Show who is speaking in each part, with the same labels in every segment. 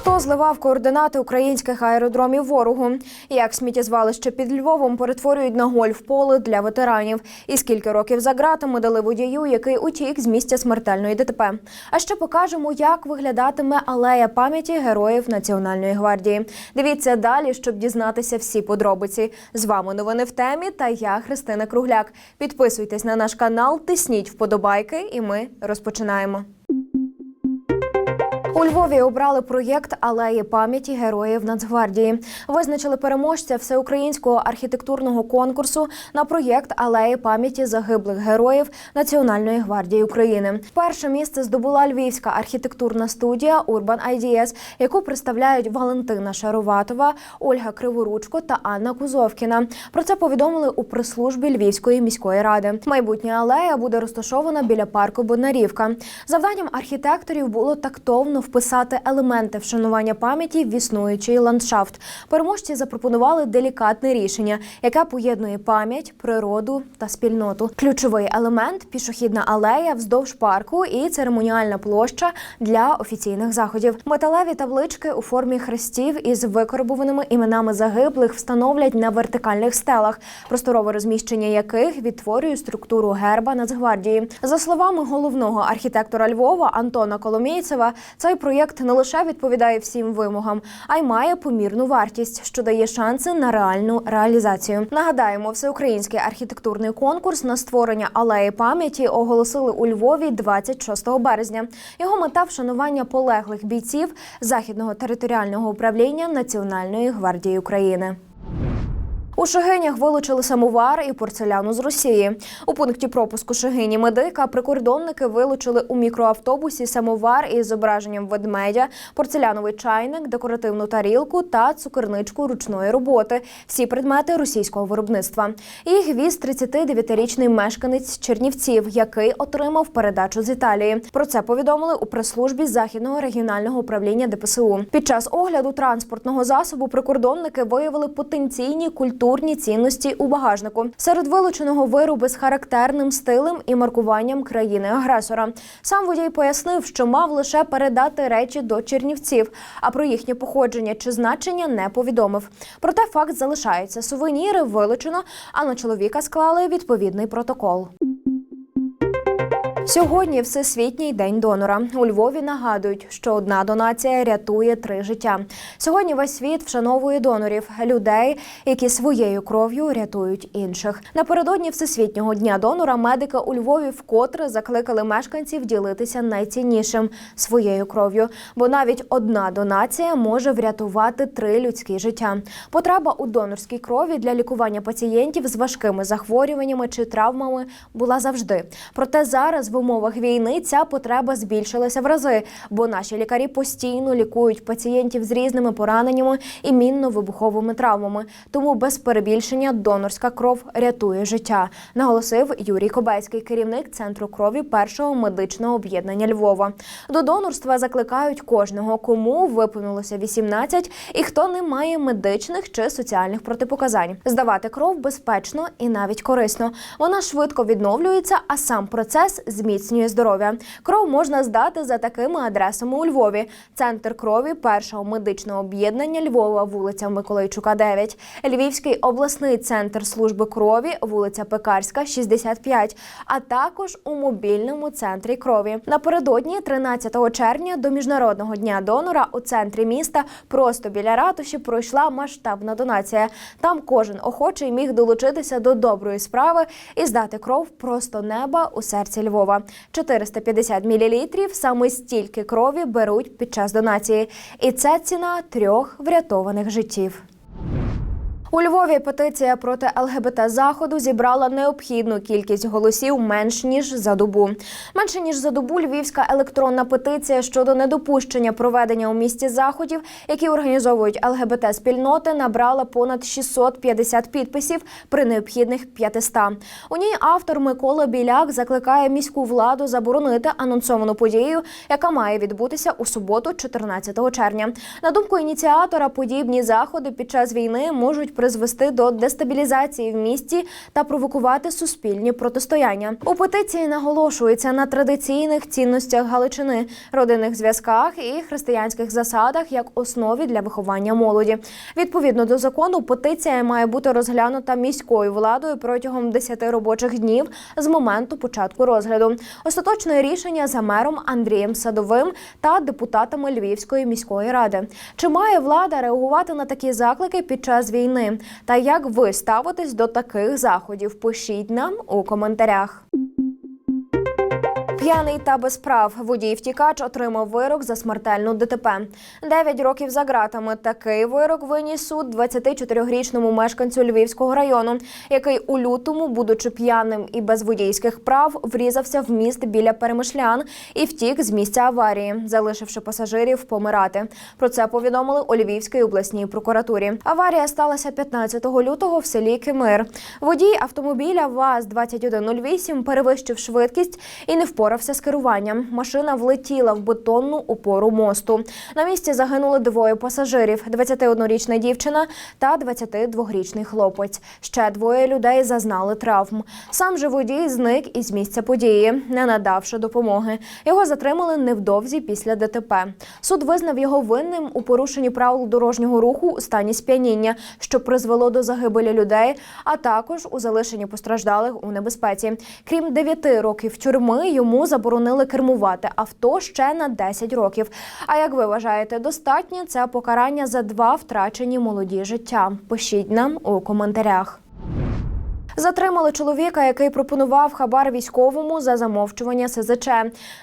Speaker 1: Хто зливав координати українських аеродромів ворогу? Як сміттєзвалище під Львовом перетворюють на гольф-поле для ветеранів? І скільки років за ґратами дали водію, який утік з місця смертельної ДТП? А ще покажемо, як виглядатиме алея пам'яті героїв Національної гвардії. Дивіться далі, щоб дізнатися всі подробиці. З вами новини в темі та я Христина Кругляк. Підписуйтесь на наш канал, тисніть вподобайки, і ми розпочинаємо. У Львові обрали проєкт Алеї пам'яті героїв Нацгвардії. Визначили переможця всеукраїнського архітектурного конкурсу на проєкт Алеї пам'яті загиблих героїв Національної гвардії України. Перше місце здобула львівська архітектурна студія Urban Ideas, яку представляють Валентина Шароватова, Ольга Криворучко та Анна Кузовкіна. Про це повідомили у прес-службі Львівської міської ради. Майбутня алея буде розташована біля парку Боднарівка. Завданням архітекторів було тактовно вписати елементи вшанування пам'яті в існуючий ландшафт. Переможці запропонували делікатне рішення, яке поєднує пам'ять, природу та спільноту. Ключовий елемент пішохідна алея вздовж парку і церемоніальна площа для офіційних заходів. Металеві таблички у формі хрестів із викорбованими іменами загиблих встановлять на вертикальних стелах, просторове розміщення яких відтворює структуру герба Нацгвардії. За словами головного архітектора Львова Антона Коломійцева, цей проєкт не лише відповідає всім вимогам, а й має помірну вартість, що дає шанси на реальну реалізацію. Нагадаємо, всеукраїнський архітектурний конкурс на створення алеї пам'яті оголосили у Львові 26 березня. Його мета вшанування полеглих бійців західного територіального управління Національної гвардії України. У Шегинях вилучили самовар і порцеляну з Росії. У пункті пропуску Шегині медика прикордонники вилучили у мікроавтобусі самовар із зображенням ведмедя, порцеляновий чайник, декоративну тарілку та цукерничку ручної роботи. Всі предмети російського виробництва. Їх віз 39-річний мешканець Чернівців, який отримав передачу з Італії. Про це повідомили у прес-службі західного регіонального управління ДПСУ. Під час огляду транспортного засобу прикордонники виявили потенційні культурні цінності у багажнику. Серед вилученого вироби з характерним стилем і маркуванням країни-агресора. Сам водій пояснив, що мав лише передати речі до чернівців, а про їхнє походження чи значення не повідомив. Проте факт залишається. Сувеніри вилучено, а на чоловіка склали відповідний протокол. Сьогодні всесвітній день донора. У Львові нагадують, що одна донація рятує три життя. Сьогодні весь світ вшановує донорів людей, які своєю кров'ю рятують інших. Напередодні всесвітнього дня донора медики у Львові вкотре закликали мешканців ділитися найціннішим своєю кров'ю, бо навіть одна донація може врятувати три людські життя. Потреба у донорській крові для лікування пацієнтів з важкими захворюваннями чи травмами була завжди. Проте зараз в умовах війни ця потреба збільшилася в рази, бо наші лікарі постійно лікують пацієнтів з різними пораненнями і мінно-вибуховими травмами. Тому без перебільшення донорська кров рятує життя, наголосив Юрій Кобецький, керівник центру крові першого медичного об'єднання Львова. До донорства закликають кожного, кому виповнилося 18 і хто не має медичних чи соціальних протипоказань. Здавати кров безпечно і навіть корисно. Вона швидко відновлюється, а сам процес зміцнює здоров'я. Кров можна здати за такими адресами у Львові: центр крові першого медичного об'єднання Львова, вулиця Миколайчука, 9, Львівський обласний центр служби крові, вулиця Пекарська, 65, а також у мобільному центрі крові. Напередодні, 13 червня, до міжнародного дня донора у центрі міста, просто біля ратуші, пройшла масштабна донація. Там кожен охочий міг долучитися до доброї справи і здати кров просто неба у серці Львова. 450 мл саме стільки крові беруть під час донації. І це ціна трьох врятованих життів. У Львові петиція проти ЛГБТ заходу зібрала необхідну кількість голосів менш ніж за добу. Менше ніж за добу львівська електронна петиція щодо недопущення проведення у місті заходів, які організовують ЛГБТ спільноти, набрала понад 650 підписів при необхідних 500. У ній автор Микола Біляк закликає міську владу заборонити анонсовану подію, яка має відбутися у суботу, 14 червня. На думку ініціатора, подібні заходи під час війни можуть призвести до дестабілізації в місті та провокувати суспільні протистояння. У петиції наголошується на традиційних цінностях Галичини, родинних зв'язках і християнських засадах як основі для виховання молоді. Відповідно до закону, петиція має бути розглянута міською владою протягом 10 робочих днів з моменту початку розгляду. Остаточне рішення за мером Андрієм Садовим та депутатами Львівської міської ради. Чи має влада реагувати на такі заклики під час війни? Та як ви ставитесь до таких заходів? Пишіть нам у коментарях. П'яний та без прав водій втікач отримав вирок за смертельну ДТП. Дев'ять років за ґратами. Такий вирок виніс суд 24-річному мешканцю Львівського району, який у лютому, будучи п'яним і без водійських прав, врізався в міст біля перемишлян і втік з місця аварії, залишивши пасажирів помирати. Про це повідомили у Львівській обласній прокуратурі. Аварія сталася 15 лютого в селі Кимир. Водій автомобіля ВАЗ-2108 перевищив швидкість і не впорався з керуванням. Машина влетіла в бетонну опору мосту. На місці загинули двоє пасажирів: 21-річна дівчина та 22-річний хлопець. Ще двоє людей зазнали травм. Сам же водій зник із місця події, не надавши допомоги. Його затримали невдовзі після ДТП. Суд визнав його винним у порушенні правил дорожнього руху у стані сп'яніння, що призвело до загибелі людей, а також у залишенні постраждалих у небезпеці. Крім 9 років тюрми, йому заборонили кермувати авто ще на 10 років. А як ви вважаєте, достатнє це покарання за два втрачені молоді життя? Пишіть нам у коментарях. Затримали чоловіка, який пропонував хабар військовому за замовчування СЗЧ.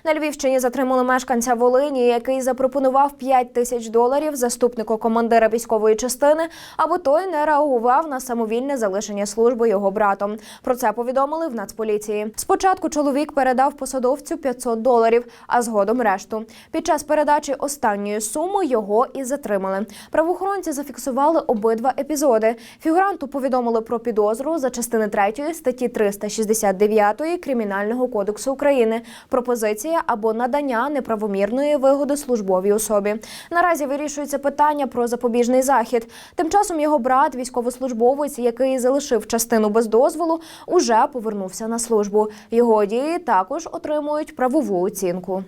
Speaker 1: На Львівщині затримали мешканця Волині, який запропонував 5 тисяч доларів заступнику командира військової частини, аби той не реагував на самовільне залишення служби його братом. Про це повідомили в Нацполіції. Спочатку чоловік передав посадовцю 500 доларів, а згодом решту. Під час передачі останньої суми його і затримали. Правоохоронці зафіксували обидва епізоди. Фігуранту повідомили про підозру за частини 3 статті 369 Кримінального кодексу України. Пропозиція або надання неправомірної вигоди службовій особі. Наразі вирішується питання про запобіжний захід. Тим часом його брат, військовослужбовець, який залишив частину без дозволу, уже повернувся на службу. Його дії також отримують правову оцінку.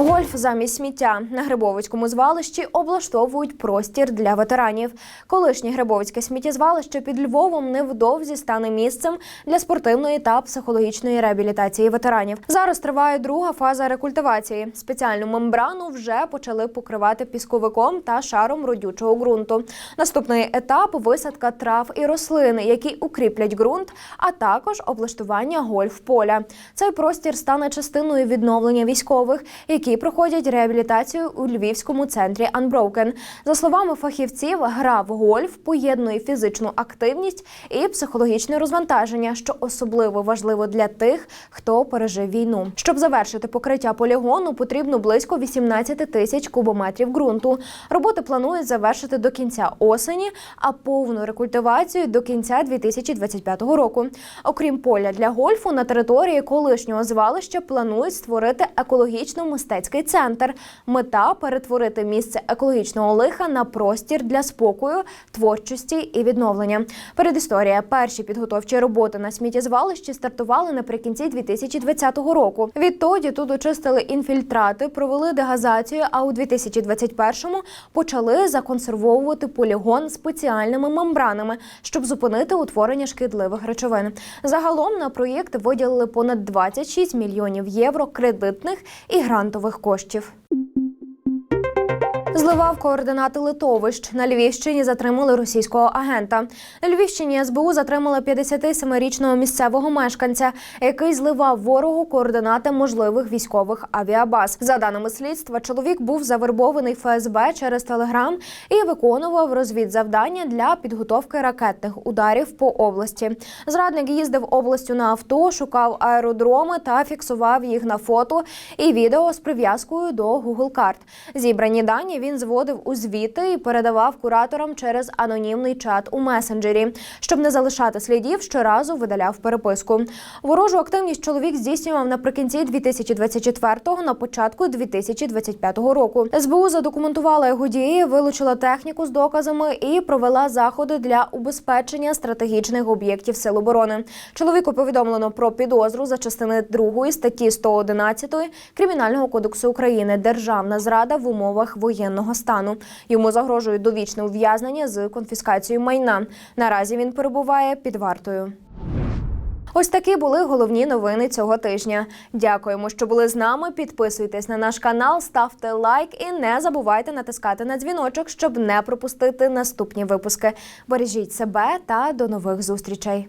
Speaker 1: Гольф замість сміття на Грибовицькому звалищі облаштовують простір для ветеранів. Колишнє Грибовицьке сміттєзвалище під Львовом невдовзі стане місцем для спортивної та психологічної реабілітації ветеранів. Зараз триває друга фаза рекультивації. Спеціальну мембрану вже почали покривати пісковиком та шаром родючого ґрунту. Наступний етап висадка трав і рослин, які укріплять ґрунт, а також облаштування гольф-поля. Цей простір стане частиною відновлення військових, які проходять реабілітацію у львівському центрі Unbroken. За словами фахівців, гра в гольф поєднує фізичну активність і психологічне розвантаження, що особливо важливо для тих, хто пережив війну. Щоб завершити покриття полігону, потрібно близько 18 тисяч кубометрів ґрунту. Роботи планують завершити до кінця осені, а повну рекультивацію до кінця 2025 року. Окрім поля для гольфу, на території колишнього звалища планують створити екологічно-мистецький центр. Мета перетворити місце екологічного лиха на простір для спокою, творчості і відновлення. Передісторія перші підготовчі роботи на сміттєзвалищі стартували наприкінці 2020 року. Відтоді тут очистили інфільтрати, провели дегазацію. А у 2021-му почали законсервовувати полігон спеціальними мембранами, щоб зупинити утворення шкідливих речовин. Загалом на проєкт виділили понад 26 мільйонів євро кредитних і грантових коштів. Зливав координати литовищ. На Львівщині затримали російського агента. На Львівщині СБУ затримали 57-річного місцевого мешканця, який зливав ворогу координати можливих військових авіабаз. За даними слідства, чоловік був завербований ФСБ через Телеграм і виконував розвідзавдання для підготовки ракетних ударів по області. Зрадник їздив областю на авто, шукав аеродроми та фіксував їх на фото і відео з прив'язкою до Google карт. Зібрані дані він він зводив у звіти і передавав кураторам через анонімний чат у месенджері. Щоб не залишати слідів, щоразу видаляв переписку. Ворожу активність чоловік здійснював наприкінці 2024-го, на початку 2025 року. СБУ задокументувала його дії, вилучила техніку з доказами і провела заходи для убезпечення стратегічних об'єктів сил оборони. Чоловіку повідомлено про підозру за частини 2 статті 111 Кримінального кодексу України Державна зрада в умовах воєнного стану. Йому загрожує довічне ув'язнення з конфіскацією майна. Наразі він перебуває під вартою. Ось такі були головні новини цього тижня. Дякуємо, що були з нами. Підписуйтесь на наш канал, ставте лайк і не забувайте натискати на дзвіночок, щоб не пропустити наступні випуски. Бережіть себе та до нових зустрічей.